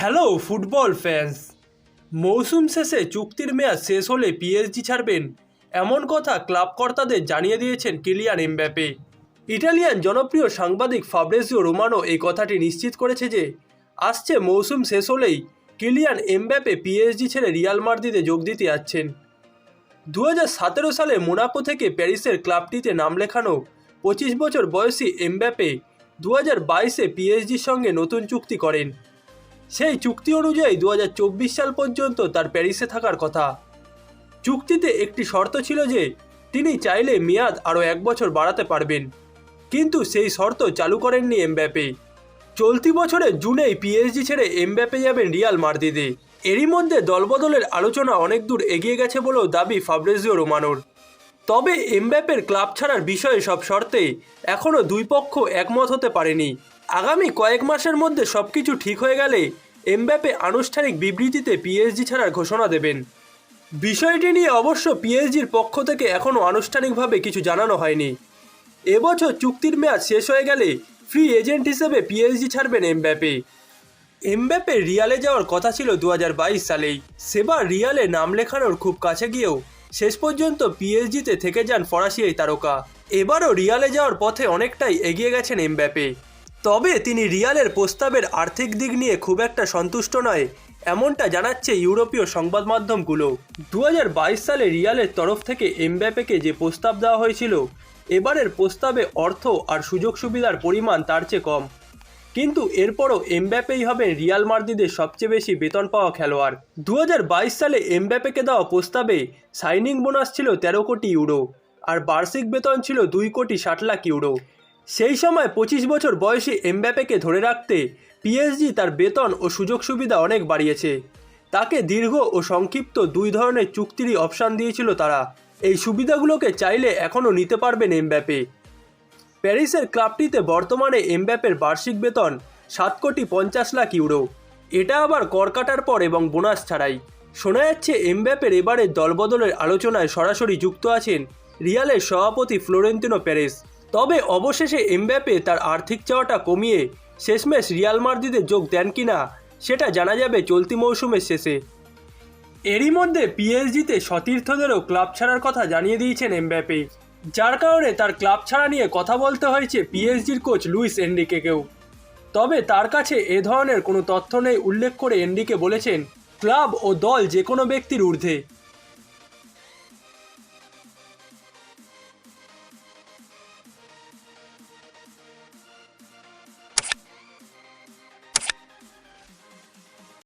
Hello football fans মৌসুম শেষে চুক্তির মেয়াদ শেষ হলে পিএসজি ছাড়বেন। এমন কথা ক্লাব কর্তাদের জানিয়ে দিয়েছেন কিলিয়ান এমব্যাপে। ইটালিয়ান জনপ্রিয় সাংবাদিক ফাব্রেজিও রোমানো এই কথাটি নিশ্চিত করেছে যে, আসছে মৌসুম শেষ হলেই কিলিয়ান এমব্যাপে পিএসজি ছেড়ে রিয়াল মার্দিতে যোগ দিতে যাচ্ছেন। দু সালে মোনাকো থেকে প্যারিসের ক্লাবটিতে নাম লেখানো পঁচিশ বছর বয়সী এমব্যাপে দু হাজার বাইশে পিএসজির সঙ্গে নতুন চুক্তি করেন। সেই চুক্তি অনুযায়ী দু হাজার চব্বিশ সাল পর্যন্ত তার প্যারিসে থাকার কথা। চুক্তিতে একটি শর্ত ছিল যে, তিনি চাইলে মেয়াদ আরও এক বছর বাড়াতে পারবেন। কিন্তু সেই শর্ত চালু করেননি এমব্যাপে চলতি বছরের জুনেই পিএসজি ছেড়ে এমব্যাপে যাবেন রিয়াল মার্দিদে এরই মধ্যে দলবদলের আলোচনা অনেক দূর এগিয়ে গেছে বলেও দাবি ফাব্রেজিও রোমানোর। তবে এমব্যাপের ক্লাব ছাড়ার বিষয়ে সব শর্তে এখনও দুই পক্ষ একমত হতে পারেনি। আগামী কয়েক মাসের মধ্যে সব কিছু ঠিক হয়ে গেলে এমব্যাপে আনুষ্ঠানিক বিবৃতিতে পিএসজি ছাড়ার ঘোষণা দেবেন। বিষয়টি নিয়ে অবশ্য পিএসজির পক্ষ থেকে এখনও আনুষ্ঠানিকভাবে কিছু জানানো হয়নি। এবছর চুক্তির মেয়াদ শেষ হয়ে গেলে ফ্রি এজেন্ট হিসেবে পিএসজি ছাড়বেন এমব্যাপে। এমব্যাপে রিয়ালে যাওয়ার কথা ছিল দু হাজার বাইশ সালেই। সেবার রিয়ালে নাম লেখানোর খুব কাছে গিয়েও শেষ পর্যন্ত পিএসজিতে থেকে যান ফরাসি এই তারকা। এবারও রিয়ালে যাওয়ার পথে অনেকটাই এগিয়ে গেছেন এমব্যাপে। তবে তিনি রিয়ালের প্রস্তাবের আর্থিক দিক নিয়ে খুব একটা সন্তুষ্ট নয়, এমনটা জানাচ্ছে ইউরোপীয় সংবাদ মাধ্যমগুলো। দু হাজার বাইশ সালে রিয়ালের তরফ থেকে এমব্যাপেকে যে প্রস্তাব দেওয়া হয়েছিল, এবারের প্রস্তাবে অর্থ আর সুযোগ সুবিধার পরিমাণ তার চেয়ে কম। কিন্তু এরপরও এমব্যাপেই হবেন রিয়াল মার্দিদের সবচেয়ে বেশি বেতন পাওয়া খেলোয়াড়। দু হাজার বাইশ সালে এমব্যাপেকে দেওয়া প্রস্তাবে সাইনিং বোনাস ছিল তেরো কোটি ইউরো, আর বার্ষিক বেতন ছিল দুই কোটি ষাট লাখ ইউরো। সেই সময় পঁচিশ বছর বয়সী এমব্যাপেকে ধরে রাখতে পিএসজি তার বেতন ও সুযোগ সুবিধা অনেক বাড়িয়েছে। তাকে দীর্ঘ ও সংক্ষিপ্ত দুই ধরনের চুক্তিরই অপশান দিয়েছিল তারা। এই সুবিধাগুলোকে চাইলে এখনও নিতে পারবেন এমব্যাপে প্যারিসের ক্লাবটিতে বর্তমানে এমব্যাপের বার্ষিক বেতন সাত কোটি পঞ্চাশ লাখ ইউরো। এটা আবার কর কাটার পর এবং বোনাস ছাড়াই। শোনা যাচ্ছে এমব্যাপের এবারের দলবদলের আলোচনায় সরাসরি যুক্ত আছেন রিয়ালের সভাপতি ফ্লোরেন্তিনো প্যারেস। তবে অবশেষে এমব্যাপে তার আর্থিক চাওয়াটা কমিয়ে শেষমেশ রিয়াল মার্দিতে যোগ দেন কিনা সেটা জানা যাবে চলতি মৌসুমের শেষে। এরই মধ্যে পিএসজিতে সতীর্থদেরও ক্লাব ছাড়ার কথা জানিয়ে দিয়েছেন এমব্যাপে যার কারণে তার ক্লাব ছাড়া নিয়ে কথা বলতে হয়েছে পিএসজির কোচ লুইস এনডিকেকেও তবে তার কাছে এ ধরনের কোনো তথ্য নেই উল্লেখ করে এন্ডিকে বলেছেন, ক্লাব ও দল যে কোনো ব্যক্তির ঊর্ধ্বে।